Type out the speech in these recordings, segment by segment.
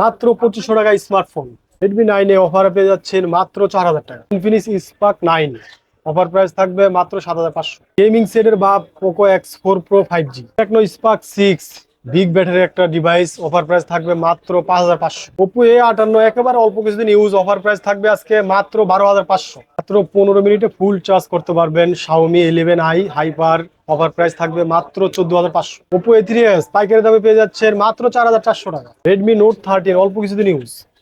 মাত্র পঁচিশশো টাকা স্মার্টফোন রেডমি নাইনে অফার পেয়ে যাচ্ছেন মাত্র চার হাজার টাকা Infinix Spark nine offer price থাকবে মাত্র সাত হাজার পাঁচশো। গেমিং সেটের বা Poco X four Pro five G Tecno Spark six big battery একটা ডিভাইস অফার প্রাইস থাকবে মাত্র পাঁচ হাজার পাঁচশো। ওপো এ আটান্ন একেবারে অল্প কিছুদিন ইউজ অফার প্রাইস থাকবে আজকে মাত্র বারো হাজার পাঁচশো। মাত্র পনেরো মিনিটে ফুল চার্জ করতে পারবেন Xiaomi eleven i hyper offer price থাকবে মাত্র চোদ্দ হাজার পাঁচশো। ওপো এ থ্রি এস পাইকারি দামে পেয়ে যাচ্ছেন মাত্র চার হাজার চারশো টাকা। রেডমি নোট থার্টিন অল্প কিছুদিন ইউজ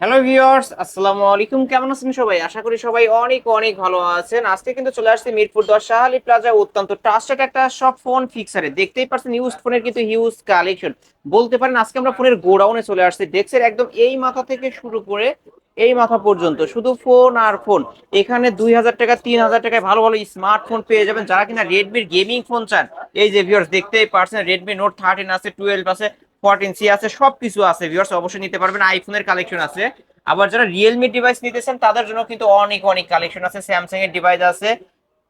হ্যালো ভিউয়ার্স আসসালামু আলাইকুম কেমন আছেন সবাই? আশা করি সবাই অনেক অনেক ভালো আছেন। আজকে কিন্তু চলে আসছে মিরপুর দশ শাহালি প্লাজা অত্যন্ত ট্রাস্টেড একটা সব ফোন ফিক্সারে দেখতেই পাচ্ছেন ইউজ ফোনের কিন্তু হিউজ কালেকশন বলতে পারেন, আজকে আমরা ফোনের গোডাউনে চলে আসছি। দেখছেন, একদম এই মাথা থেকে শুরু করে এই মাথা পর্যন্ত। শুধু ফোন আর ফোন এখানে দুই হাজার টাকা, তিন হাজার টাকায় ভালো ভালো স্মার্টফোন পেয়ে যাবেন। যারা কিনা রেডমির গেমিং ফোন চান। এই যে ভিউয়ার্স দেখতেই পারছেন রেডমি নোট থার্টিন আছে টুয়েলভ আছে। ফোরটিন সি আছে, সবকিছু আছে ভিউয়ার্স অবশ্যই নিতে পারবেন। আইফোনের কালেকশন আছে। আবার যারা রিয়েলমি ডিভাইস নিতেছেন তাদের জন্য কিন্তু অনেক অনেক কালেকশন আছে। স্যামসাং এর ডিভাইস আছে।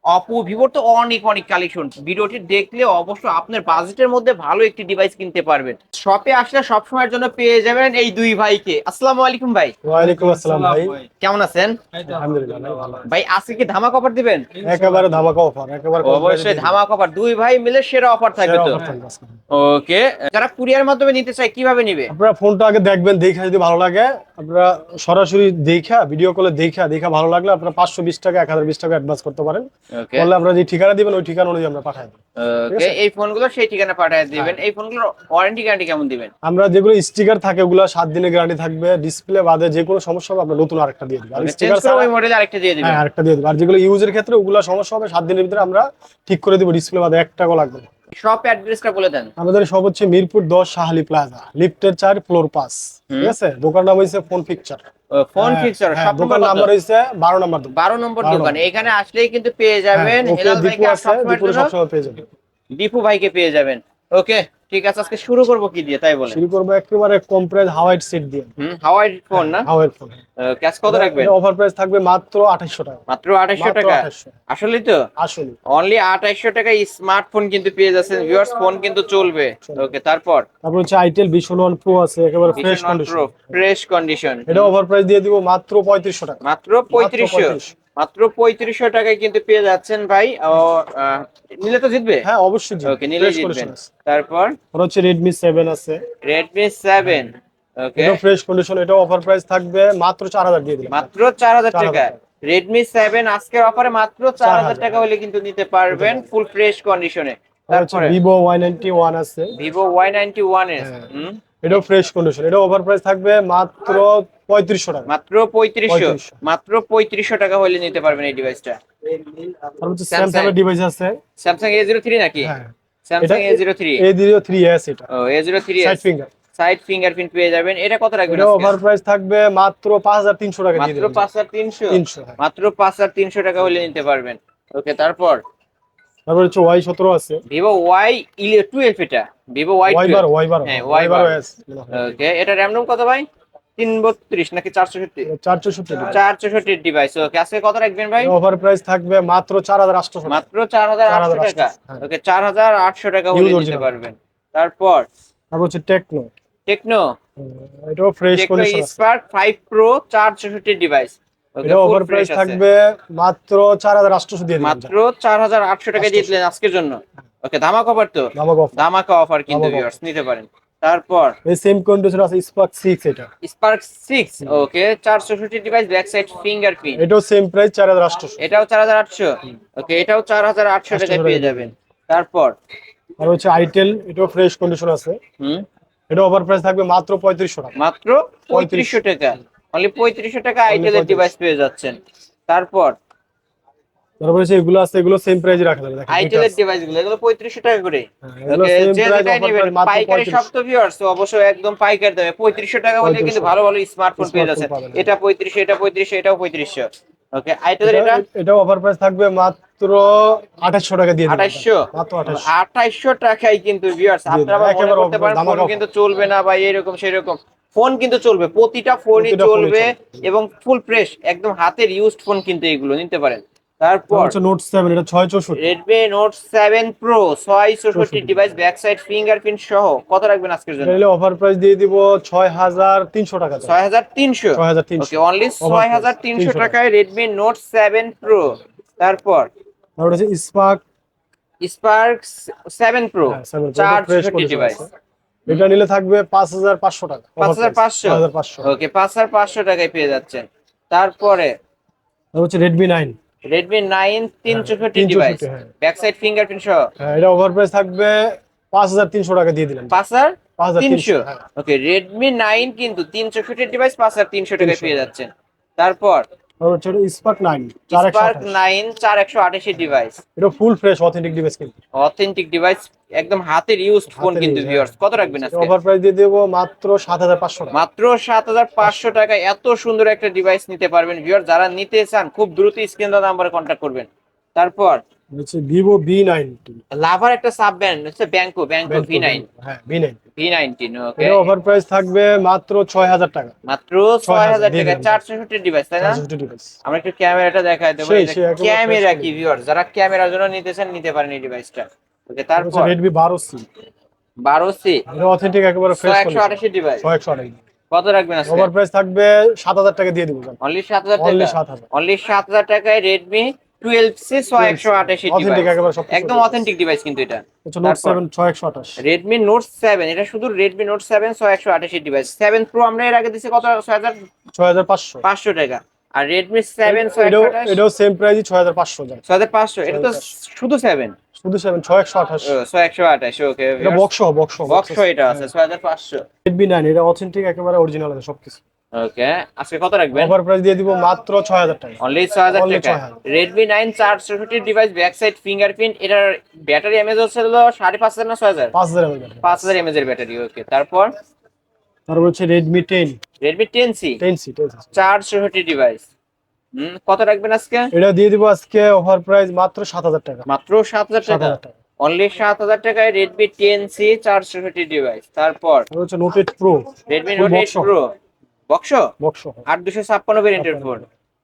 অপো ভিভোর তো অনেক অনেক কালেকশন ভিডিওটি দেখলে অবশ্যই আপনার বাজেটের মধ্যে ভালো একটি ডিভাইস কিনতে পারবেন। শপে আসলে সব সময়ের জন্য পেয়ে যাবেন এই দুই ভাইকে। আসসালামু আলাইকুম ভাই। ওয়ালাইকুম আসসালাম ভাই। কেমন আছেন? আলহামদুলিল্লাহ ভাই, আজকে কি ধামাক অফার দিবেন? একেবারে ধামাকা অফার একেবারে অবশ্যই ধামাক অফার দুই ভাই মিলে সেরা অফার থাকবে তো। ওকে যারা কুরিয়ার মাধ্যমে নিতে চায় কীভাবে নিবে? আপনারা ফোনটা আগে দেখবেন দেখে যদি ভালো লাগে আপনারা সরাসরি দেখা ভিডিও কলে দেখা দেখা ভালো লাগলে আপনারা পাঁচশো বিশ টাকা এক হাজার বিশ টাকা অ্যাডভান্স করতে পারেন। বললে আপনারা যে ঠিকানা দিবেন ওই ঠিকানা অনুযায়ী আমরা পাঠাই ওকে এই ফোনগুলো সেই ঠিকানা পাঠিয়ে দিবেন। হ্যাঁ। এই ফোনগুলোর ওয়ারেন্টি গ্যারান্টি কেমন দিবেন? আমরা যেগুলো স্টিকার থাকে ওগুলো 7 দিনের গ্যারান্টি থাকবে। ডিসপ্লে বাদে যে কোনো সমস্যা হবে আমরা নতুন আরেকটা দিয়ে দিব। আর স্টিকার ছাড়া ওই মডেল আরেকটা দিয়ে দিবেন। হ্যাঁ আরেকটা দিয়ে দিই আর যেগুলো ইউজের ক্ষেত্রে ওগুলো সমস্যা হবে 7 দিনের ভিতরে আমরা ঠিক করে দিব ডিসপ্লে বাদে। একটাও টাকাও লাগবে না। শপ অ্যাড্রেসটা বলে দেন। আমাদের সব হচ্ছে মিরপুর দশ সাহালি প্লাজা লিফটের চার ফ্লোর পাস ঠিক আছে? দোকান নাম হচ্ছে ফোন পিকচার ফোন ফিক্সার সব দোকান নাম্বার হচ্ছে বারো নম্বর দোকান। বারো নম্বর দোকান। এখানে আসলেই কিন্তু পেয়ে যাবেন হ্যাঁ, হেলাল ভাইকে সবসময় পেয়ে যাবেন দীপু ভাইকে পেয়ে যাবেন। ওকে। ঠিক আছে আজকে শুরু করব কি দিয়ে? তাই বলেন। শুরু করব একেবারে কম প্রাইস হাওয়াইট সেট দিয়ে। হুম হাওয়াই ফোন না? হাওয়াইট ফোন ক্যাশ কত রাখবেন? অফার প্রাইস থাকবে মাত্র আঠাশশো টাকা। মাত্র আঠাশশো মাত্র টাকা? আসলে তো? আসলে। অনলি আঠাশশো টাকায় স্মার্টফোন কিন্তু পেয়ে যাচ্ছেন। ভিউয়ার্স ফোন কিন্তু চলবে। ওকে তারপর? তারপর হচ্ছে আইটেল ভিশন ওয়ান প্রো আছে একেবারে ফ্রেশ কন্ডিশন ফ্রেশ কন্ডিশন এটা ওভার প্রাইস দিয়ে দিব মাত্র পঁয়ত্রিশশো টাকা। মাত্র পঁয়ত্রিশশো। 3500 মাত্র পঁয়ত্রিশশো টাকায় কিন্তু পেয়ে যাচ্ছেন ভাই। নিলে তো জিতবে? হ্যাঁ অবশ্যই ওকে নিলে জিতবেন। তারপর? হচ্ছে রেডমি সেভেন আছে। Redmi seven okay. এটা ফ্রেশ কন্ডিশন এটা অফার প্রাইস থাকবে মাত্র চার হাজার দিয়ে দিলাম। মাত্র চার হাজার 4000 টাকা। রেডমি সেভেন আজকের অফারে মাত্র চার হাজার 4000 টাকা হলে কিন্তু নিতে পারবেন ফুল ফ্রেশ কন্ডিশনে তারপরে? ভিভো ওয়াই নাইনটি ওয়ান আছে। Vivo Y ninety one S হ্যাঁ। এটাও ফ্রেশ কন্ডিশন এটা ওভার প্রাইস থাকবে মাত্র পঁয়ত্রিশশো টাকা। মাত্র পঁয়ত্রিশশো। মাত্র পঁয়ত্রিশশো টাকা হলে নিতে পারবেন এই ডিভাইসটা। স্যামসাং এর ডিভাইস আছে। স্যামসাং এ জিরো থ্রি নাকি? Samsung A zero three A দিও থ্রি এস এটা। ও A zero three side finger side fingerprint পেয়ে যাবেন। এটা কত রাখবেন এটা? ওভার প্রাইস থাকবে মাত্র পাঁচ হাজার তিনশো টাকা দিয়ে মাত্র দিলাম পাঁচ হাজার তিনশো। তিনশো হ্যাঁ। মাত্র পাঁচ হাজার তিনশো টাকা হলে নিতে পারবেন। ওকে তারপর? তারপর হচ্ছে ওয়াই সতেরো আছে। ভিভো ওয়াই টুয়েলভ এটা ভিভো ওয়াই ওয়াই বারো ওয়াই বারো হ্যাঁ, ওয়াই Y12 বারো। এস ওকে এটা র্যাম রোম কত ভাই? তিন বত্রিশ নাকি চারশো সত্তর চার চৌষট্টি চার চৌষট্টির ডিভাইস ওকে আজকে কত রাখবেন ভাই? ওভার প্রাইস থাকবে মাত্র চার হাজার আটশো মাত্র চার হাজার আটশো 4800 টাকা। হ্যাঁ। ওকে চার হাজার আটশো টাকা হলে Use নিতে পারবেন। তারপর? তারপর হচ্ছে টেকনো টেকনো এটাও fresh Tecno Spark five Pro চার চৌষট্টির ডিভাইস এটা ওভার প্রাইস থাকবে মাত্র চার হাজার আটশো দিয়ে মাত্র চার হাজার আটশো টাকা দিয়ে দিলেন আজকের জন্য। ওকে ধামাক অফার তো? ধামাক অফার কিন্তু নিতে পারেন। তারপর? এই সেম কন্ডিশন আছে স্পার্ক সিক্স এটা। স্পার্ক সিক্স ওকে চার চৌষট্টি ডিভাইস ব্যাক সাইড ফিঙ্গারপ্রিন্ট এটাও সেম প্রাইস চার হাজার আটশো। এটাও চার হাজার আটশো। ওকে এটাও চার হাজার আটশো টাকায় পেয়ে যাবেন। তারপর? আর হচ্ছে আইটেল এটাও ফ্রেশ কন্ডিশন আছে। হুম। এটা ওভার প্রাইস থাকবে মাত্র পঁয়ত্রিশশো টাকা। মাত্র পঁয়ত্রিশশো টাকা। অনলি পঁয়ত্রিশশো টাকা আইটেলের 3500 ডিভাইস পেয়ে যাচ্ছেন। তারপর? তারপর এগুলো আছে এগুলো সেম প্রাইসে রাখা যাবে দেখেন আইটেলের ডিভাইসগুলো এগুলো পঁয়ত্রিশশো টাকা করে। হ্যাঁ, যে যেটাই নেবেন পাইকারি 3500 সব তো ভিউয়ার্স তো অবশ্যই একদম পাইকারি দামে পঁয়ত্রিশশো টাকা হলে কিন্তু ভালো ভালো স্মার্টফোন পেয়ে পাবেন। এটা পঁয়ত্রিশশো এটা পঁয়ত্রিশশো এটাও পঁয়ত্রিশশো। ওকে আইটেলের এটা এটা? এটাও অফার প্রাইস থাকবে মাত্র মাত্র আঠাশশো টাকা দিয়ে দিবেন। আঠাইশশো মাত্র আঠাশশো। আঠাইশশো টাকায় কিন্তু ভিউয়ার্স আপনারা মনে করতে পারেন কিন্তু চলবে না বা এরকম সেরকম ফোন কিন্তু চলবে প্রতিটা ফোনই চলবে। এবং ফুল ফ্রেশ একদম হাতের ইউজড ফোন কিন্তু এগুলো নিতে পারেন। তারপর নোট সেভেন এটা ছয় চৌষট্টি। রেডমি নোট সেভেন প্রো ছয় চৌষট্টি ডিভাইস ব্যাক সাইড ফিঙ্গারপ্রিন্ট সহ কত রাখবেন আজকের জন্য? এটা অফার প্রাইস দিয়ে দিব ছয় হাজার তিনশো টাকা ছয় হাজার তিনশো? ছয় হাজার তিনশো। ওকে অনলি Offer ছয় হাজার তিনশো টাকায় রেডমি নোট সেভেন প্রো তারপর? তারপর হচ্ছে স্পার্ক স্পার্ক সেভেন প্রো হ্যাঁ, চার চৌষট্টি ডিভাইস এটা নিলে থাকবে পাঁচ হাজার পাঁচশো টাকা। পাঁচ হাজার পাঁচশো? ওকে পাঁচ হাজার পাঁচশো টাকায় পেয়ে যাচ্ছেন। তারপরে হচ্ছে রেডমি নাইন রেডমি নাইন তিন চৌষট্টি 364 ডিভাইস। ব্যাক সাইড ফিঙ্গারপ্রিন্ট সহ? হ্যাঁ এটা ওভার প্রাইস থাকবে পাঁচ হাজার তিনশো টাকা দিয়ে দিলাম। পাঁচ হাজার তিনশো? হ্যাঁ। ওকে রেডমি নাইন কিন্তু তিন চৌষট্টি ডিভাইস পাঁচ হাজার তিনশো টাকায় পেয়ে যাচ্ছেন। তারপর হচ্ছে স্পার্ক স্পার্ক ডিভাইস এটা ফুল ফ্রেশ অথেন্টিক ডিভাইস কিন্তু। অথেন্টিক ডিভাইস একদম হাতের ইউজড ফোন কিন্তু ভিউয়ার্স কত রাখবেন আজকে? প্রাইস দিয়ে দেবো মাত্র সাত হাজার পাঁচশো টাকা। মাত্র সাত হাজার পাঁচশো টাকায় এত সুন্দর একটা ডিভাইস নিতে পারবেন ভিউয়ার যারা নিতে চান খুব দ্রুত স্ক্রিন নাম্বারে কন্ট্যাক্ট করবেন। তারপর হচ্ছে ভিভো ভি নাইনটিন লাভার একটা সাব ব্র্যান্ড হচ্ছে ব্যাংকো Banquo V nine V nineteen V nineteen okay offer price থাকবে মাত্র ছয় হাজার টাকা। মাত্র ছয় হাজার টাকা চারশো ডিভাইস তাই না? আমরা একটু ক্যামেরাটা দেখাই দেবো। ক্যামেরা কি ভিউয়ার যারা ক্যামেরার জন্য নিতেছেন নিতে পারেন এই ডিভাইসটা ওকে তারপর? রেডমি বারো সি বারো সি অথেন্টিক একেবারে ফ্রেশ একশো আঠাশি ডিভাইস একশো আঠাশি। কত রাখবেন আজকে? ওভার প্রাইস থাকবে 7000 টাকা দিয়ে দিব। অনলি 7000 টাকা? অনলি 7000 অনলি 7000 টাকায় রেডমি অথেন্টিক ডিভাইস কিন্তু এটা। আচ্ছা নোট 7 ছয় একশো Note ডিভাইস 7 Pro আমরা এর আগে দিছি কত? 6000 6500 টাকা। আর Redmi 7 6128 এটাও সেম প্রাইসই 6500 টাকা 6500 এটা তো শুধু 7 শুধু 7 6128 6128 ওকে বক্স বক্স বক্স এটা আছে 6500 এটা একেবারে অরিজিনাল আছে সবকিছু। ওকে আজকে কত রাখবেন? ওভার প্রাইস দিয়ে দিব মাত্র ছয় হাজার টাকা। অনলি ছয় হাজার Only টাকা। 6000 রেডমি নাইন চার ডিভাইস ব্যাক সাইড ফিঙ্গারপ্রিন্ট এটার ব্যাটারি এমএজ হচ্ছে হলো সাড়ে পাঁচ হাজার না ছয় হাজার? পাঁচ হাজার এমএল পাঁচ হাজার এমএজ এর ব্যাটারি ওকে তারপর? তারপর হচ্ছে টেন সি টেন সি চার চৌষট্টি ডিভাইস হুম কত রাখবেন আজকে? এটা দিয়ে দিব আজকে ওভার প্রাইস মাত্র সাত হাজার টাকা। মাত্র সাত হাজার টাকা। অনলি সাত হাজার টাকায় রেডমি টেন সি চার চৌষট্টি ডিভাইস তারপর হচ্ছে Note eight Pro Redmi Note eight Pro box? Box আট দুশো ছাপ্পান্ন ভেরিয়েন্টের ফোন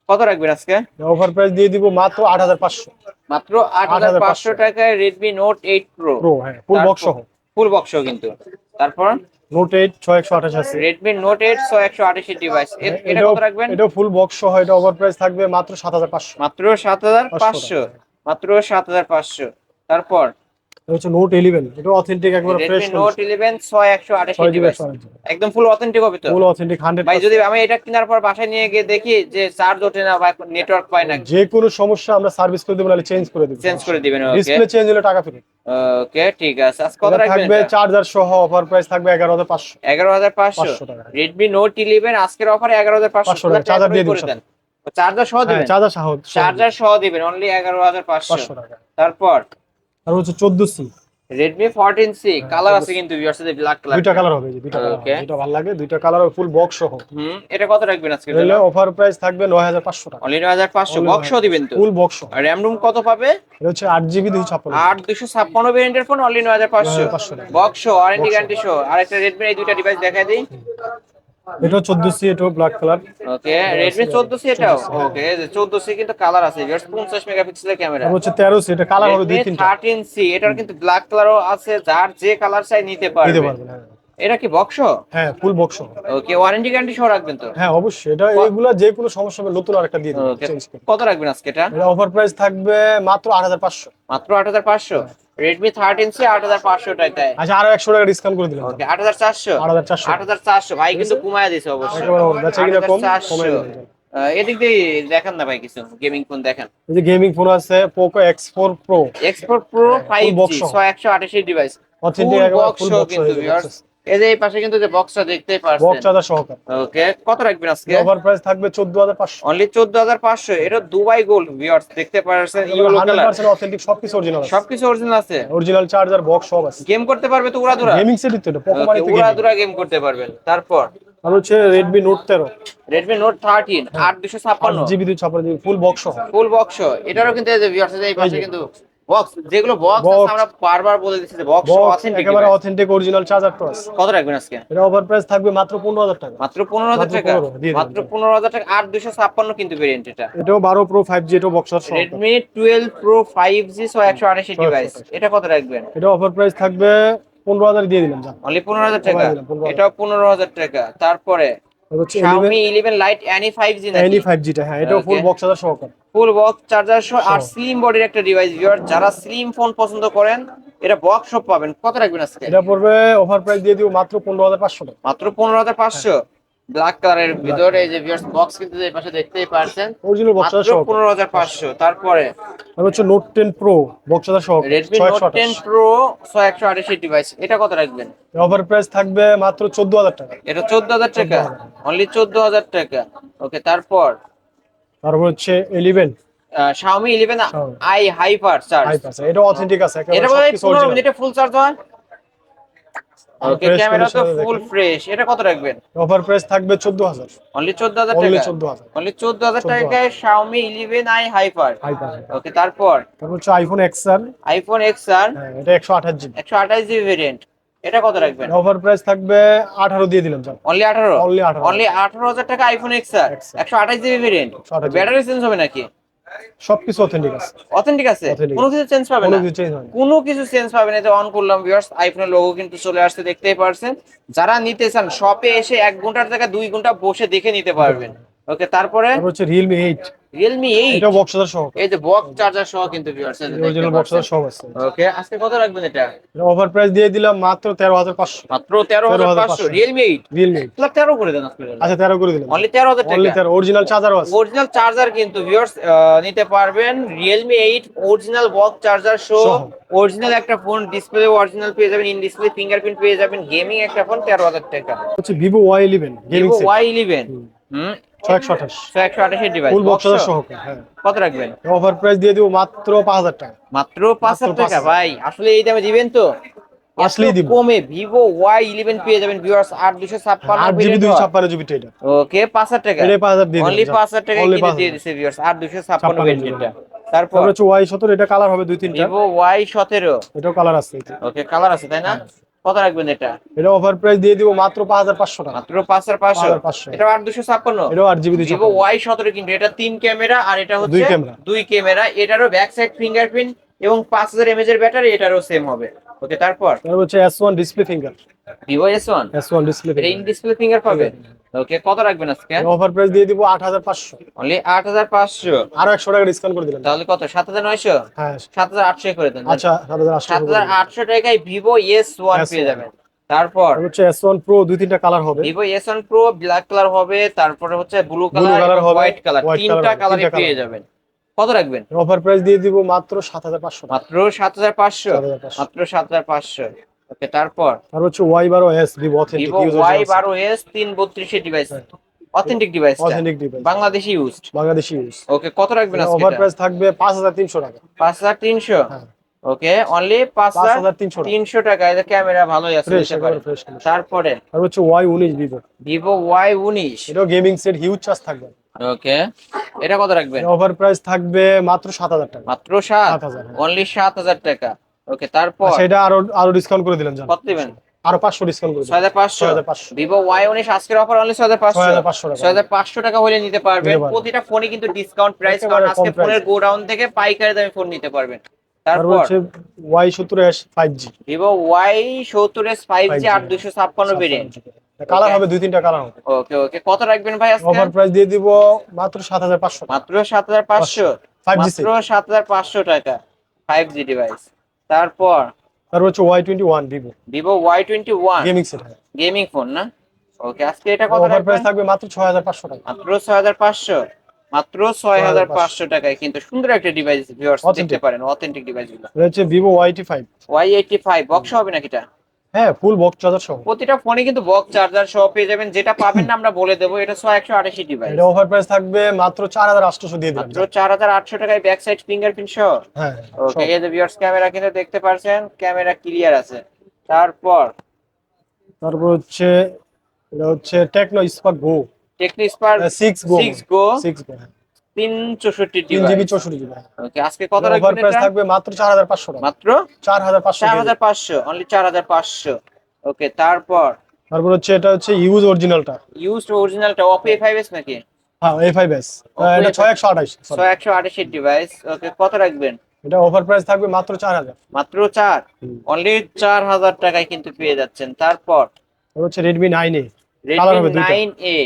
কত রাখবেন আজকে? ওভার প্রাইস দিয়ে দিব মাত্র আট হাজার পাঁচশো। মাত্র আট হাজার পাঁচশো 8500 টাকায় Redmi Note eight Pro Pro হ্যাঁ ফুল বক্স সহ ফুল বক্স কিন্তু। তারপর? নোট এইট ছয় একশো আঠাশ আছে। রেডমি নোট এইট ছয় একশো আটাশি ডিভাইস এটা কত রাখবেন? এটাও ফুল বক্স সহ এটা ওভার প্রাইস থাকবে মাত্র সাত হাজার পাঁচশো। মাত্র সাত হাজার পাঁচশো মাত্র সাত হাজার পাঁচশো। তারপর? এটা হচ্ছে নোট ইলেভেন এটা অথেন্টিক একবার ফ্রেশ নোট ইলেভেন ছয় একশো আটাশি ছয় জিবি ডিভাইস একদম ফুল অথেন্টিক হবে তো? ফুল অথেন্টিক হান্ড্রেড ভাই যদি আমি এটা কেনার পর বাসায় নিয়ে গিয়ে দেখি যে চার্জ ওঠে না বা নেটওয়ার্ক পায় না। যে কোনো সমস্যা আমরা সার্ভিস করে দেবো নাহলে চেঞ্জ করে দেবো। চেঞ্জ করে দিবেন ওকে ডিসপ্লে চেঞ্জ হলে টাকা ফেরত। ওকে ঠিক আছে। আজ কত রাখবেন? থাকবে চার্জার সহ অফার প্রাইস থাকবে এগারো হাজার পাঁচশো। এগারো হাজার টাকা। রেডমি নোট ইলেভেন আজকের অফারে এগারো হাজার পাঁচশো। 500 টাকা, charger দিয়ে দিন চার্জার সহ হ্যাঁ দিবেন? চার্জার সহ চার্জার সহ দিবেন অনলি এগারো হাজার পাঁচশো। পাঁচশো টাকা। তারপর আর হচ্ছে চোদ্দ C. Redmi fourteen C colour আছে কিন্তু ভিউয়ার্স ব্ল্যাক কালার দুইটা কালার হবে দুইটা কালার দুইটা ভালো লাগে দুইটা কালার ফুল বক্স সহ। হুম এটা কত রাখবেন আজকে এলে অফার প্রাইস থাকবে নয় হাজার পাঁচশো টাকা। অনলি নয় হাজার পাঁচশো Only বক্স দিবেন তো? ফুল বক্স আর র্যাম রুম কত পাবে? এটা হচ্ছে আট জিবি দুশো ছাপ্পান্ন। আট দুশো ছাপ্পান্ন ভেরিয়েন্টের ফোন অনলি হাজার পাঁচশো। 9500 টাকা। বক্স ওয়ারেন্টি Box গ্যারান্টি শো আর একটা রেডমি এই দুইটা ডিভাইস দেখাই দিই। হ্যাঁ। এটা 14 সি এটাও black colour okay Redmi 14 C এটাও ওকে এই সি কিন্তু কালার আছে ভিউয়ার্স 50 মেগাপিক্সেলের ক্যামেরা হচ্ছে 13 এটা কালার হবে দুই তিনটা। 13 এটার কিন্তু ব্ল্যাক কালারও আছে যার যে কালার চাই নিতে পারবে। নিতে পারবে হ্যাঁ। এটা কি বক্স হ্যাঁ full box okay warranty guarantee সহ রাখবেন তো? হ্যাঁ অবশ্যই। এটা এগুলা যে কোনো সমস্যা হবে নতুন আরেকটা দিয়ে দেব কত রাখবেন আজকে এটা? এটা অফার প্রাইস থাকবে মাত্র 8500 মাত্র 8500 Redmi 13 সি 8500 টাকায় আচ্ছা আরও 100 টাকা ডিসকাউন্ট করে দিলাম ওকে 8400 8400 8400 ভাই কিন্তু কমায় দিছে অবশ্যই একেবারে বেচা কিনা কম কমায় এদিক দিয়ে দেখেন না ভাই কিছু গেমিং ফোন দেখেন। এই যে গেমিং ফোন আছে Poco X4 Pro X4 Pro 5G 128 device authentic box কিন্তু ভিউয়ার্স এই যে এই পাশে কিন্তু যে বক্সটা দেখতেই বক্স পারছেন চার্জার সহকারে। ওকে কত রাখবেন আজকে? অফার প্রাইস থাকবে চোদ্দ হাজার পাঁচশো। অনলি চোদ্দ হাজার পাঁচশো এটা দুবাই গোল্ড ভিউয়ার্স দেখতে পারছেন? ইয়েলো কালার পার্সেন্ট অথেন্টিক সবকিছু অরিজিনাল আছে। সবকিছু অরিজিনাল আছে। অরিজিনাল চার্জার বক্স সব আছে। গেম করতে পারবে তো উড়াদুরা গেমিং সেট তো এটা পোকো Okay, তো gaming। উড়াদুরা গেম করতে পারবেন। তারপর? আর হচ্ছে রেডমি নোট তেরো। রেডমি নোট থার্টিন আট দুশো আট ছাপ্পান্ন জিবি দুই ছাপ্পান্ন ফুল বক্স ফুল বক্স এটারও কিন্তু এই যে viewers এই পাশে কিন্তু বক্স যেগুলো বক্স। আমরা বারবার বলে দিচ্ছি যে বক্স অথেন্টিক একেবারে অথেন্টিক অরিজিনাল চার্জার কত রাখবেন আজকে? এটা ওভার প্রাইস থাকবে মাত্র পনেরো হাজার টাকা। মাত্র পনেরো হাজার মাত্র টাকা? 15 দিয়ে দিন। মাত্র পনেরো হাজার টাকা আট দুশো ছাপ্পান্ন কিন্তু ভেরিয়েন্ট এটা। এটাও বারো প্রো ফাইভ জি এটাও বক্সার সহ জি ছয় একশো আঠাশি ডিভাইস এটা কত রাখবেন? এটা অফার প্রাইস থাকবে পনেরো হাজার দিয়ে দিলাম অনলি পনেরো হাজার টাকা? কমাই দিলাম, 15,000 পনেরো হাজার টাকা। তারপরে আর Xiaomi 11 Lite Any 5G নাকি? এনি ফাইভ জিটা হ্যাঁ এটা ফুল বক্স চার্জার সহকারে। ফুল বক্স চার্জার সহ আর স্লিম বডির একটা ডিভাইস ভিউয়ার যারা স্লিম ফোন পছন্দ করেন এটা বক্স সব পাবেন। কত রাখবেন আজকে? এটা পড়বে প্রাইস দিয়ে দিব মাত্র পনেরো হাজার পাঁচশো টাকা। মাত্র পনেরো হাজার পাঁচশো। ব্ল্যাক কালারের ভিতরে এই যে ভিউয়ার্স বক্স কিন্তু এই পাশে দেখতেই পারছেন। অরিজিনাল বক্স মাত্র চার্জার পনেরো হাজার পাঁচশো। তারপরে আর হচ্ছে Note ten Pro box charger সহকারে রেডমি ছয় নোট একশো টেন প্রো ছয় একশো ডিভাইস এটা কত রাখবেন? অফার প্রাইস থাকবে মাত্র চোদ্দ হাজার টাকা। এটা চোদ্দ হাজার টাকা? অনলি চোদ্দ হাজার টাকা। ওকে তারপর? তারপর হচ্ছে eleven ah, Xiaomi 11 Xiaomi। I hyper charge এটা অথেন্টিক আছে এটা ফুল চার্জ হয়? ওকে ক্যামেরা তো ফুল ফ্রেশ এটা কত রাখবেন? অফার প্রাইস থাকবে চোদ্দ হাজার। অনলি চোদ্দ হাজার অনলি টাকা? চোদ্দ হাজার। অনলি চোদ্দ হাজার 14,000 টাকায় Xiaomi 11 আই হাইপার ওকে তারপর? তারপর হচ্ছে iPhone X R iPhone X R এটা একশো আঠাশ জিবি। একশো আঠাশ জিবি ভেরিয়েন্ট এটা কত রাখবেন? অফার প্রাইস থাকবে আঠারো দিয়ে দিলাম স্যার অনলি আঠারো? Only 18,000 অনলি আঠারো হাজার টাকা আইফোন এক্স আর XR একশো আঠাশ জিবি ভেরিয়েন্ট 128 ব্যাটারি চেঞ্জ হবে নাকি? সবকিছু অথেন্টিক আছে। অথেন্টিক আছে? কোনো কিছু চেঞ্জ পাবে না? কোনো কিছু চেঞ্জ পাবে না। এটা অন করলাম ভিউয়ার্স আইফোনের লোগো কিন্তু চলে আসছে দেখতেই পারছেন। যারা নিতে চান শপে এসে এক ঘণ্টার জায়গায় দুই ঘণ্টা বসে দেখে নিতে পারবেন। ওকে তারপরে হচ্ছে Realme 8 Realme এটা বক্স চার্জার সহ। এই যে বক্স চার্জার সহ কিন্তু ভিউয়ার্স অরিজিনাল বক্স চার্জার সহ আছে। ওকে আজকে কত রাখবেন এটা? প্রাইস দিয়ে দিলাম মাত্র 13500 মাত্র 13500 Realme 8 Realme 8 তাহলে 13 করে দেন আজকে আচ্ছা 13 করে দিলাম। অনলি 13000 টাকা। অনলি 13 অরিজিনাল আছে। অরিজিনাল চার্জার কিন্তু ভিউয়ার্স নিতে পারবেন। Realme eight original box charger সহ। অরিজিনাল একটা ফোন ডিসপ্লে অরিজিনাল পেয়ে যাবেন ইন ডিসপ্লে ফিঙ্গারপ্রিন্ট পেয়ে যাবেন গেমিং একটা ফোন 13000 টাকা। হচ্ছে Y Y11 gaming Y Y11 হুম? Device full box? হ্যাঁ। কত রাখবেন? অফার প্রাইস দিয়ে দিব মাত্র পাঁচ হাজার টাকা। মাত্র পাঁচ হাজার মাত্র টাকা ভাই। আসলে এই দামে দিবেন তো? আসলেই দিব। কমে ভিভো ওয়াই ইলেভেন পেয়ে যাবেন ভিউয়ার্স জিবি এটা ওকে টাকা। এটা পাঁচ হাজার দিয়ে অনলি দিলাম, পাঁচ হাজার টাকা কিনে দিয়ে দিছে ভিউয়ার্স আট দুশো ছাপ্পান্ন 56 ভেরিয়েন্টটা তারপর হচ্ছে ওয়াই সতেরো এটা কালার হবে দুই তিনটা। ভিভো এটাও কালার আছে। ওকে কালার আছে তাই না? কত রাখবেন এটা? এটা অফার প্রাইস দিয়ে দিব মাত্র পাঁচ হাজার পাঁচশো টাকা। মাত্র পাঁচ হাজার পাঁচশো? 5,500 এটা আট দুশো ছাপ্পান্ন? এটাও জিবি দুই ভিভো ছাপ্পান্ন। ওয়াই সতেরো কিন্তু এটা তিন ক্যামেরা আর এটা হচ্ছে দুই ক্যামেরা। দুই ক্যামেরা। এটারও ব্যাক সাইড ফিঙ্গারপ্রিন্ট এবং পাঁচ হাজার এমএজ এর ব্যাটারি এটারও সেম হবে। ওকে তারপর? তারপর হচ্ছে S one display finger Vivo S one S one display এটা ইন ডিসপ্লে ফিঙ্গার পাবে ওকে কত রাখবেন আজকে? অফার প্রাইস দিয়ে দিব আট হাজার পাঁচশো। অনলি আট হাজার পাঁচশো? আরও একশো টাকা ডিসকাউন্ট করে দিলেন। তাহলে কত? সাত হাজার নয়শো? হ্যাঁ। সাত হাজার আটশো করে দেন। আচ্ছা সাত হাজার আটশো সাত হাজার আটশো টাকায় ভিভো এস ওয়ান S1 পেয়ে যাবেন। তারপর? হচ্ছে এস ওয়ান প্রো দুই তিনটা কালার হবে। S one Pro black colour হবে তারপরে হচ্ছে ব্লু কালার হোয়াইট কালার তিনটা color হবে, কালারে তিনটা পেয়ে যাবেন। কত রাখবেন? অফার প্রাইস দিয়ে দিব মাত্র সাত হাজার পাঁচশো টাকা। মাত্র সাত হাজার পাঁচশো। 7,500 মাত্র সাত হাজার পাঁচশো। ওকে তারপর? তারপর হচ্ছে ওয়াই বারো এস ভিভো অথেন্টিক বারো এস তিন বত্রিশের device authentic device authentic device Bangladeshi used Bangladeshi use okay কত রাখবেন আজকে অফার প্রাইস থাকবে পাঁচ হাজার তিনশো টাকা। পাঁচ হাজার তিনশো? হ্যাঁ। ওকে অনলি পাঁচ পাঁচ হাজার হাজার তিনশো টাকা। তিনশো টাকা। এটা ক্যামেরা ভালোই আছে তারপরে? আর হচ্ছে ওয়াই উনিশ ভিভো ভিভো ওয়াই উনিশ। এটাও গেমিং সেট হিউজ চার্জ থাকবে। ওকে এটা কত রাখবেন? অফার প্রাইস থাকবে মাত্র সাত হাজার টাকা। মাত্র সাত? 7,000 হ্যাঁ। অনলি সাত হাজার টাকা। ওকে তারপর? সেটা আরও আরও ডিসকাউন্ট করে দিলেন জান। কত দিবেন? আরও পাঁচশো ডিসকাউন্ট করে ছয় দিলেন। হাজার পাঁচশো? 6,500 ভিভো ওয়াই উনিশ আজকের অফার অনলি ছয় হাজার পাঁচশো 6,500 টাকা। হলে নিতে পারবেন। প্রতিটা ফোনে কিন্তু ডিসকাউন্ট প্রাইস কারণ আজকে ফোনের গোডাউন থেকে পাইকারি দামে ফোন নিতে পারবেন। তারপর তারপর? হচ্ছে ওয়াই সত্তর ফাইভ জি ভিভো ওয়াই সত্তর ফাইভ জি 5G আট দুশো ছাপ্পান্ন ভেরিয়েন্ট কালার হবে দুই তিনটা কালার হবে। ওকে ওকে কত রাখবেন ভাই আজকে? অফার প্রাইস দিয়ে দিব মাত্র সাত হাজার পাঁচশো মাত্র সাত হাজার পাঁচশো? 5G মাত্র সাত হাজার পাঁচশো টাকা। ফাইভ জি ডিভাইস তারপর? তারপর হচ্ছে Y twenty one Vivo Vivo Y twenty one gaming set gaming phone না? ওকে আজকে এটা কত অফার প্রাইস থাকবে মাত্র ছয় হাজার পাঁচশো টাকা। মাত্র ছয় হাজার পাঁচশো? মাত্র ছয় হাজার পাঁচশো টাকায় কিন্তু সুন্দর একটা ডিভাইস ভিউয়ার্স। দেখতে পারেন অথেন্টিক ডিভাইসগুলো। এটা হচ্ছে ওয়াই এইটটি ফাইভ বক্স হবে নাকি এটা? হ্যাঁ ফুল বক্স চার্জার সহ। প্রতিটা ফোনে কিন্তু বক্স চার্জার সহ পেয়ে যাবেন। যেটা পাবেন না আমরা বলে দেবো এটা ছয় একশো আটাশি ডিভাইস এটা অফার প্রাইস থাকবে মাত্র চার হাজার আটশোশো দিয়ে মাত্র চার হাজার আটশো টাকায় ব্যাক সাইড ফিঙ্গারপ্রিন্ট সহ? হ্যাঁ ওকে এই যে ভিউয়ার্স ক্যামেরা কিন্তু দেখতে পারছেন ক্যামেরা ক্লিয়ার আছে। তারপর? তারপর হচ্ছে এটা হচ্ছে Tecno Spark Go Tecno Spark six Go six Go six Go তিন চৌষট্টি তিন জিবি চৌষট্টি জিবি ওকে আজকে কত রাখবেন প্রাইস থাকবে মাত্র চার হাজার পাঁচশো টাকা। মাত্র? চার হাজার পাঁচশো চার হাজার পাঁচশো অনলি চার হাজার পাঁচশো। ওকে তারপর? তারপর হচ্ছে এটা হচ্ছে ইউজ অরিজিনালটা ইউজড অরিজিনালটা অপো এ ফাইভ এস নাকি? হ্যাঁ এ ফাইভ এস এটা ছয় একশো আঠাইশ ছয় একশো আঠাশের ডিভাইস ওকে কত রাখবেন? এটা অফার প্রাইস থাকবে মাত্র চার হাজার। মাত্র চার? অনলি চার হাজার টাকায় কিন্তু পেয়ে যাচ্ছেন। তারপর? হচ্ছে Redmi nine A Redmi nine A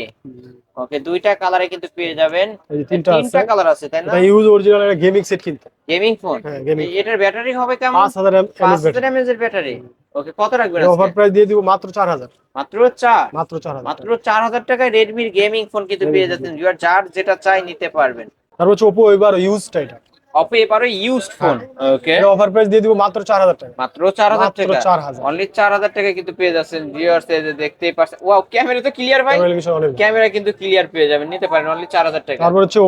okay দুইটা কালারে কিন্তু পেয়ে যাবেন। তিনটা আছে। তিনটা কালার আছে তাই না? এটা ইউজ অরিজিনাল একটা গেমিং সেট কিনতে। গেমিং ফোন হ্যাঁ এটার ব্যাটারি হবে কেমন? পাঁচ হাজার পাঁচ এমএস হাজার এমএজ এর ব্যাটারি ওকে কত রাখবেন অফার? প্রাইস দিয়ে দিব মাত্র চার হাজার। মাত্র 4 মাত্র চার হাজার মাত্র চার হাজার টাকায় রেডমির গেমিং ফোন কিন্তু পেয়ে যাচ্ছেন। যার যেটা চাই নিতে পারবেন। তারপর হচ্ছে ওপো এবার ইউজটা এটা। অপো এবারে used phone okay offer price দিয়ে দিব মাত্র চার হাজার টাকা। মাত্র চার হাজার মাত্র টাকা? 4000 অনলি চার হাজার টাকা কিন্তু পেয়ে যাচ্ছেন ভিউয়ার্স এই যে দেখতেই পাচ্ছেন ওয়াও ক্যামেরা তো ক্লিয়ার ভাই। ক্যামেরা কিন্তু ক্লিয়ার পেয়ে যাবেন নিতে পারেন অনলি চার হাজার টাকা। তারপর হচ্ছে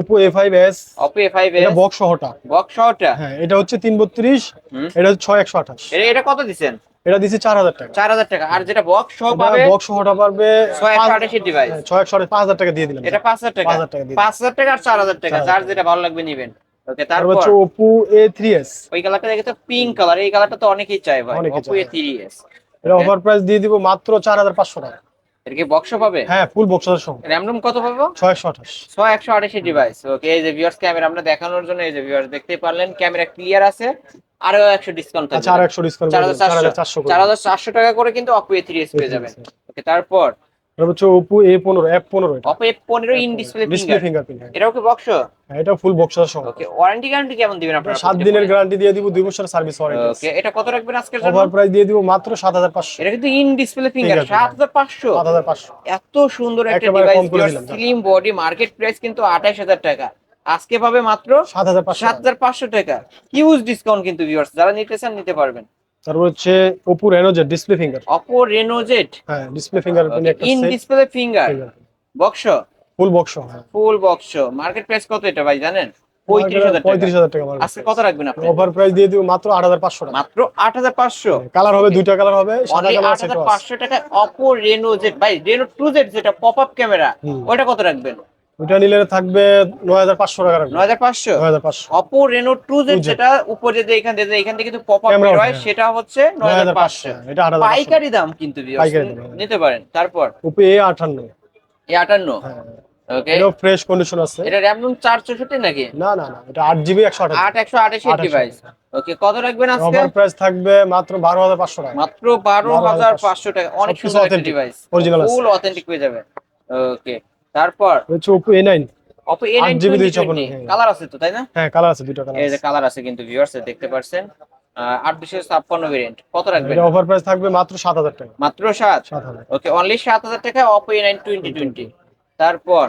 এস অপো এ ফাইভ এটা বক্স সহটা। বক্স শটটা হ্যাঁ এটা হচ্ছে তিন বত্রিশ হুম। এটা হচ্ছে ছয় একশো আঠাশ। এটা এটা কত দিছেন এটা দিচ্ছে চার হাজার টাকা। চার হাজার টাকা। আর যেটা বক্স সহ পাবে? বক্স সহটা পারবে ছয় একশো আঠাশের ডিভাইস হ্যাঁ, ছয় একশো পাঁচ হাজার টাকা দিয়ে দিলাম। এটা পাঁচ হাজার টাকা। 5,000 টাকা দিয়ে পাঁচ হাজার টাকা আর চার হাজার টাকা। 4,000 যার যেটা ভালো লাগবে নিবেন। ওকে তারপর হচ্ছে থ্রি এস ওই কালারটা দেখে তো পিঙ্ক কালার এই কালারটা তো অনেকেই চায় ভাই অনেকেই অপো চায়। এ থ্রি এস এটা অফার প্রাইস দিয়ে দিব মাত্র চার হাজার পাঁচশো টাকা। এর কি বক্স পাবে? হ্যাঁ ফুল বক্স সহ র্যাম রোম কত পাবো? ছয় একশো আঠাশ ছয় একশো আঠাশি ডিভাইস ওকে এই যে ভিউয়ার্স ক্যামেরা আমরা দেখানোর জন্য এই যে ভিউয়ার্স দেখতেই পারলেন ক্যামেরা ক্লিয়ার আছে আরও একশো ডিসকাউন্ট আচ্ছা আর ডিসকাউন্ট চারশো। চারশো চার হাজার চারশো টাকা করে কিন্তু থ্রি এস পেয়ে যাবেন। ওকে তারপর? তারপর হচ্ছে পনেরো এফ পনেরো এটা। অপো এ পনেরো in display display finger fingerprint এটাও কি বক্স এটা ফুল বক্স সহ ওকে ওয়ারেন্টি গ্যারান্টি কেমন দিবেন আপনারা? সাত দিনের গ্যারান্টি দিয়ে দিব দুই বছর সার্ভিস ওয়ারেন্টি ওকে এটা কত রাখবেন আজকের জন্য? অফার প্রাইস দিয়ে দিব মাত্র সাত হাজার পাঁচশো। এটা কিন্তু ইন ডিসপ্লে ফিঙ্গার Fingerprint, সাত হাজার পাঁচশো? সাত হাজার পাঁচশো। এত সুন্দর একটা device slim body market price কিন্তু আঠাশ হাজার টাকা। আজকে পাবে মাত্র সাত হাজার পাঁচশো। সাত হাজার পাঁচশো টাকা। হিউজ ডিসকাউন্ট কিন্তু ভিউয়ার্স যারা নিতে চান নিতে পারবেন। তারপর হচ্ছে Oppo Reno Z display finger Oppo Reno Z হ্যাঁ ডিসপ্লে একটা in display finger box full box হ্যাঁ। ফুল বক্স মার্কেট প্রাইস কত এটা ভাই জানেন? পঁয়ত্রিশ হাজার টাকা। টাকা আজকে কত রাখবেন আপনি? অফার প্রাইস দিয়ে দিব মাত্র আট হাজার পাঁচশো টাকা। মাত্র আট হাজার পাঁচশো? কালার হবে দুইটা কালার হবে আট হাজার পাঁচশো টাকায় অপো রেনো জেড ভাই রেনো টু জেড যেটা পপ আপ ক্যামেরা। ওইটা কত রাখবেন? ওইটা নিলে থাকবে নয় হাজার পাঁচশো টাকা রাখবে। নয় হাজার পাঁচশো? নয় হাজার পাঁচশো। Oppo Reno two Z 2Z যেটা উপরে যে এখান থেকে এখান থেকে কিন্তু পপ আপ বের হয় হ্যাঁ। সেটা হচ্ছে নয় নয় হাজার হাজার পাঁচশো পাঁচশো এটা আট হাজার পাইকারি দাম কিন্তু হ্যাঁ। নিতে পারেন। তারপর? ওপো এ আটান্ন। এই আটান্ন? হ্যাঁ। ওকে এটাও ফ্রেশ কন্ডিশন আছে। এটা রুম নাকি? না না এটা ডিভাইস ওকে কত রাখবেন আজকে? অফার প্রাইস থাকবে মাত্র বারো হাজার পাঁচশো টাকা। মাত্র বারো হাজার পাঁচশো টাকা। অনেক সবকিছু সুন্দর একটা ডিভাইস ফুল অথেন্টিক পেয়ে যাবে। ওকে তারপর? হচ্ছে Oppo A nine Oppo A nine 8GB 256 হ্যাঁ। কালার আছে তো তাই না? হ্যাঁ কালার আছে দুটো কালার এই যে কালার আছে কিন্তু ভিউয়ার্স দেখতে পারছেন। আট দুশো ছাপ্পান্ন ভেরিয়েন্ট কত রাখবেন? এটা অফার প্রাইস থাকবে মাত্র সাত হাজার টাকা। মাত্র সাত? ওকে অনলি সাত হাজার টাকা Oppo A nine twenty twenty তারপর?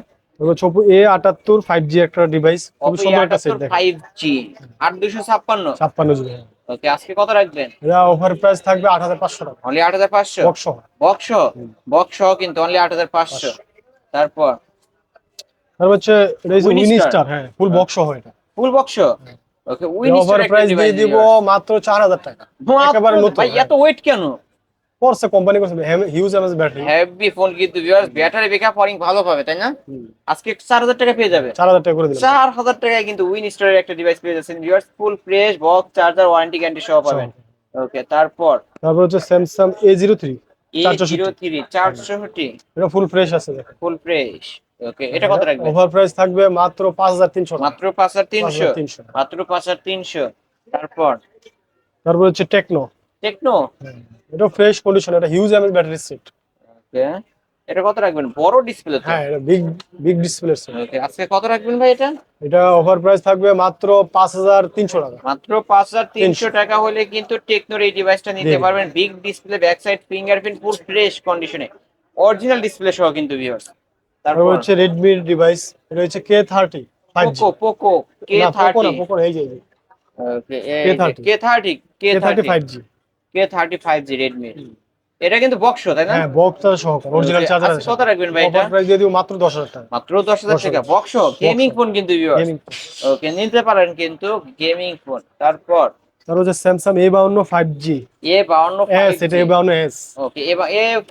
এ আটাত্তর ফাইভ জি একটা ডিভাইস খুব সুন্দর একটা সেট ফাইভ জি আট দুশো ছাপ্পান্ন? ছাপ্পান্ন জিবি ওকে আজকে কত রাখবেন? এটা অফার প্রাইস থাকবে আট হাজার পাঁচশো টাকা। অনলি আট হাজার পাঁচশো? বক্স বক্স বক্স কিন্তু অনলি আট হাজার পাঁচশো। তারপর? হচ্ছে হ্যাঁ ফুল হ্যাঁ। বক্স হয়। এটা ফুল বক্স ওকে প্রাইস দিয়ে দিব মাত্র 4000 টাকা। একেবারে নতুন ভাই এত হ্যাঁ। ওয়েট কেন? কোম্পানি করছে হিউজ এমএস ব্যাটারি হেভি ফোন কিন্তু ভিউয়ার্স ব্যাটারি ব্যাকআপ অনেক ভালো পাবে তাই না? আজকে 4000 টাকা পেয়ে যাবে। 4000 টাকা করে দিলাম। 4000 টাকায় কিন্তু উইন স্টারের একটা ডিভাইস পেয়ে যাচ্ছেন viewers full fresh box charger warranty guarantee সহ পাবেন। ওকে তারপর? তারপর হচ্ছে স্যামসাং A03 এটা ফুল ফ্রেশ আছে ফুল ফ্রেশ ওকে এটা কত রাখবেন? অফার প্রাইস থাকবে মাত্র পাঁচ হাজার তিনশো মাত্র পাঁচ হাজার তিনশো? তিনশো মাত্র পাঁচ হাজার তিনশো। তারপর? তারপর হচ্ছে টেকনো টেকনো এটা ফ্রেশ কন্ডিশন এটা হিউজ এমএস ব্যাটারি সেট ওকে এটা কত রাখবেন? বড় ডিসপ্লে তো। হ্যাঁ এটা বিগ বিগ ডিসপ্লে ওকে আজকে কত রাখবেন ভাই এটা? এটা অফার প্রাইস থাকবে মাত্র পাঁচ হাজার তিনশো টাকা। মাত্র পাঁচ হাজার তিনশো টাকা হলে কিন্তু টেকনোর এই ডিভাইসটা নিতে পারবেন। Big display back side fingerprint full fresh কন্ডিশনে অরিজিনাল ডিসপ্লে সহ কিন্তু ভিউয়ার্স তারপর হচ্ছে রেডমির ডিভাইস এটা হচ্ছে K thirty five G Poco Poco K না পোকো থার্টি না পোকো এই যে ওকে K30 কে থার্টি কে কে থার্টি এটা কিন্তু বক্স তাই না? হ্যাঁ বক্স অরিজিনাল চার্জার আছে। কত রাখবেন ভাই এটা? প্রাইস দিয়ে দিও মাত্র দশ হাজার টাকা। মাত্র দশ হাজার 10,000 টাকা। বক্স গেমিং ফোন কিন্তু ভিউয়ার্স ওকে নিতে পারেন কিন্তু গেমিং ফোন তারপর তার হচ্ছে স্যামসাং এ বাউন্ন ফাইভ জি এ বাউন্ন এস এটা এ বাউন্ন yes okay A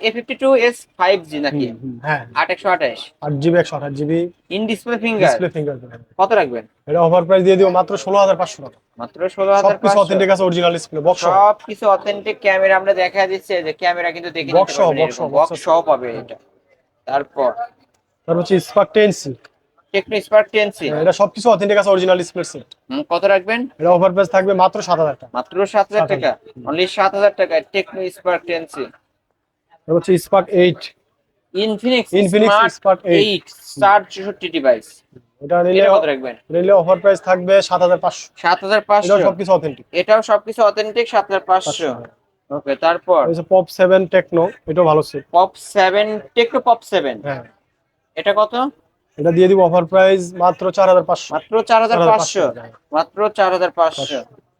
A fifty two S five G নাকি? হ্যাঁ। আট একশো আঠাশ। আট জিবি একশো আঠাশ GB in display finger display fingerprint কত রাখবেন? এটা অফার প্রাইস দিয়ে দিব মাত্র ষোলো হাজার পাঁচশো টাকা। মাত্র ষোলো হাজার সবকিছু অথেন্টিক আছে অরিজিনাল ডিসপ্লে বক্স সব কিছু অথেন্টিক ক্যামেরা আমরা দেখা দিচ্ছে যে ক্যামেরা কিন্তু দেখে সহ, box বক্স সহ পাবে এটা। তারপর? তারপর হচ্ছে spark ten C Tecno Spark ten C এটা সবকিছু অথেন্টিক আছে অরিজিনাল ডিসপ্লে সেট কত রাখবেন? এটা অফার প্রাইস থাকবে মাত্র সাত হাজার টাকা। মাত্র সাত হাজার 7,000 টাকা অনলি সাত হাজার টাকা টেকনো স্পার্ক টেন সি তারপর হচ্ছে spark eight Infinix Infinix Spark eight eight চার চৌষট্টি ডিভাইস এটা নিলে এটা কত রাখবেন? নিলে অফার প্রাইস থাকবে সাত হাজার পাঁচশো। সাত হাজার এটা পাঁচশো সবকিছু অথেন্টিক এটাও সবকিছু অথেন্টিক সাত হাজার পাঁচশো। ওকে তারপর? পপ সেভেন টেকনো এটাও ভালো set pop seven Tecno pop seven হ্যাঁ। এটা কত? এটা দিয়ে দিব অফার প্রাইস মাত্র চার হাজার পাঁচশো। মাত্র চার হাজার পাঁচশো? মাত্র চার হাজার পাঁচশো।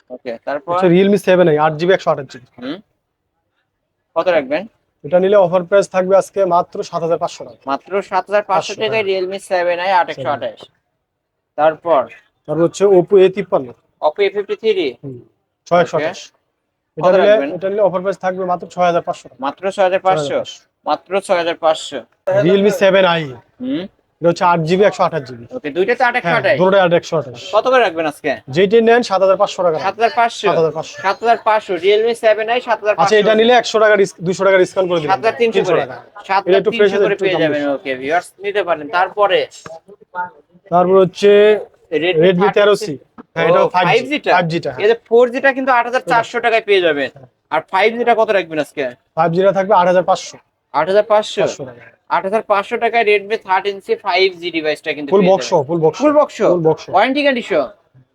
ওকে তারপর? আই আট জিবি একশো আঠাশ জিবি হুম। কত রাখবেন? এটা নিলে অফার প্রাইস থাকবে আজকে মাত্র সাত হাজার পাঁচশো টাকা। মাত্র সাত হাজার পাঁচশো 500 টাকায় রিয়েলমি সেভেন আই আট একশো আঠাশ। তারপর? তারপর হচ্ছে ফিফটি থ্রি ছয় আঠাশ। কত এটা নিলে? এটা নিলে অফার প্রাইস থাকবে মাত্র ছয় হাজার পাঁচশো টাকা। মাত্র ছয় হাজার পাঁচশো? মাত্র ছয় হাজার পাঁচশো। রিয়েলমি সেভেন আই হুম। এটা হচ্ছে আট জিবি একশো আঠাশ জিবি আট একশো হ্যাঁ আঠাশ। দুটোটাই আট একশো আঠাশ। কত করে রাখবেন আজকে? যেটি নেন সাত হাজার পাঁচশো টাকা সাত হাজার পাঁচশো? সাত হাজার পাঁচশো। সাত হাজার পাঁচশো। রিয়েলমি সেভেন আই সাত হাজার আচ্ছা এটা নিলে একশো টাকা দুশো টাকা ডিসকাউন্ট করে দিবেন। সাত হাজার তিনশো টাকা। সাত হাজার তিনশো করে পেয়ে যাবেন। ওকে ভিউয়ার্স নিতে পারেন। তারপরে তারপর হচ্ছে রেডমি তেরো সি হ্যাঁ এটা ফাইভ জিটা ফাইভ জিটা এই যে ফোর জিটা কিন্তু আট হাজার চারশো টাকায় পেয়ে যাবেন। আর ফাইভ জিটা কত রাখবেন আজকে? ফাইভ জিটা থাকবে আট হাজার পাঁচশো। আট হাজার পাঁচশো টাকা। আট হাজার পাঁচশো টাকায় Redmi thirteen C five G ডিভাইসটা কিন্তু full box full box full box full box warranty condition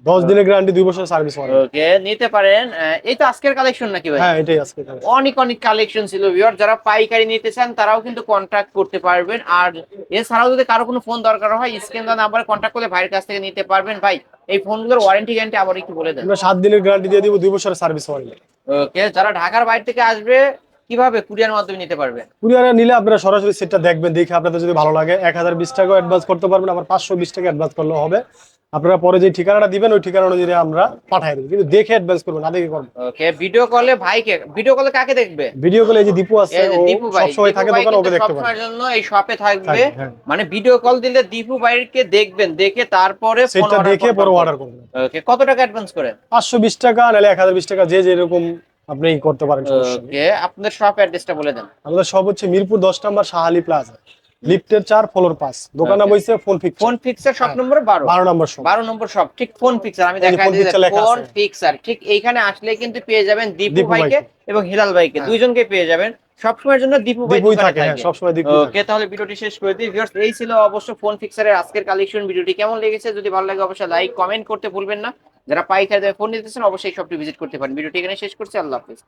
দশ দিনের গ্যারান্টি দুই বছর সার্ভিস ওয়ারেন্টি ওকে নিতে পারেন। এই তো আজকের কালেকশন নাকি ভাই? হ্যাঁ এটাই আজকে অনেক অনেক কালেকশন ছিল ভিউয়ার যারা পাইকারি নিতে চান তারাও কিন্তু কন্ট্যাক্ট করতে পারবেন। আর এছাড়াও যদি কারও কোনো ফোন দরকার হয় স্ক্রিন দেওয়া নাম্বারে কন্ট্যাক্ট করলে ভাইয়ের কাছ থেকে নিতে পারবেন। ভাই এই ফোনগুলোর ওয়ারেন্টি গ্যারান্টি আবার একটু বলে দেন। আমরা সাত দিনের গ্যারান্টি দিয়ে দিব দুই বছরের সার্ভিস ওয়ারেন্টি ওকে যারা ঢাকার বাইরে থেকে আসবে কীভাবে কুরিয়ার মাধ্যমে নিতে পারবে কুরিয়ারে নিলে আপনারা সরাসরি সেটটা দেখবেন দেখে আপনাদের যদি ভালো লাগে এক হাজার বিশ টাকা অ্যাডভান্স করতে পারবেন আবার পাঁচশো বিশ টাকা অ্যাডভান্স করলেও হবে। আপনারা পরে যে ঠিকানাটা দিবেন ওই ঠিকানা অনুযায়ী আমরা পাঠাই দেবো। কিন্তু দেখে অ্যাডভান্স করবেন না দেখে করবেন। ওকে ভিডিও কলে ভাইকে ভিডিও কলে কাকে দেখবে? ভিডিও কলে এই যে দীপু আছে দীপু ভাই সবসময় থাকে দোকানে ওকে দেখতে পারেন জন্য এই শপে থাকবে থাকবে, হ্যাঁ। মানে ভিডিও কল দিলে দীপু ভাইকে দেখবেন দেখে তারপরে ফোন সেটটা দেখে পরে অর্ডার করবেন। ওকে কত টাকা অ্যাডভান্স করেন পাঁচশো বিশ টাকা নাহলে এক হাজার বিশ টাকা যে যেরকম আপনি করতে পারেন। ওকে আপনাদের শপ অ্যাড্রেসটা বলে দেন আমাদের সব হচ্ছে মিরপুর দশ নম্বর শাহালি প্লাজা লিফটের চার ফ্লোর পাঁচ দোকানে বইছে phone fix phone fixer shop. নম্বর বারো বারো নম্বর শপ বারো নম্বর শপ ঠিক ফোন ফিক্সার আমি দেখাই লেখা ফোন ফিক্সার ঠিক এইখানে আসলে কিন্তু পেয়ে যাবেন দীপু ভাইকে। এবং হিলাল ভাইকে হ্যাঁ। দুইজনকে পেয়ে যাবেন সবসময়ের জন্য দীপু দীপুই থাকে হ্যাঁ। সবসময় দীপু ওকে তাহলে ভিডিওটি শেষ করে দিই। ভিউয়ার্স এই ছিল অবশ্য ফোন ফিক্সারের আজকের কালেকশন ভিডিওটি কেমন লেগেছে? যদি ভালো লাগে অবশ্যই লাইক কমেন্ট করতে ভুলবেন না। যারা পাইকারি ফোন নিতেছেন অবশ্যই শপটি ভিজিট করতে পারেন। ভিডিওটি এখানে শেষ করছি। আল্লাহ হাফিজ।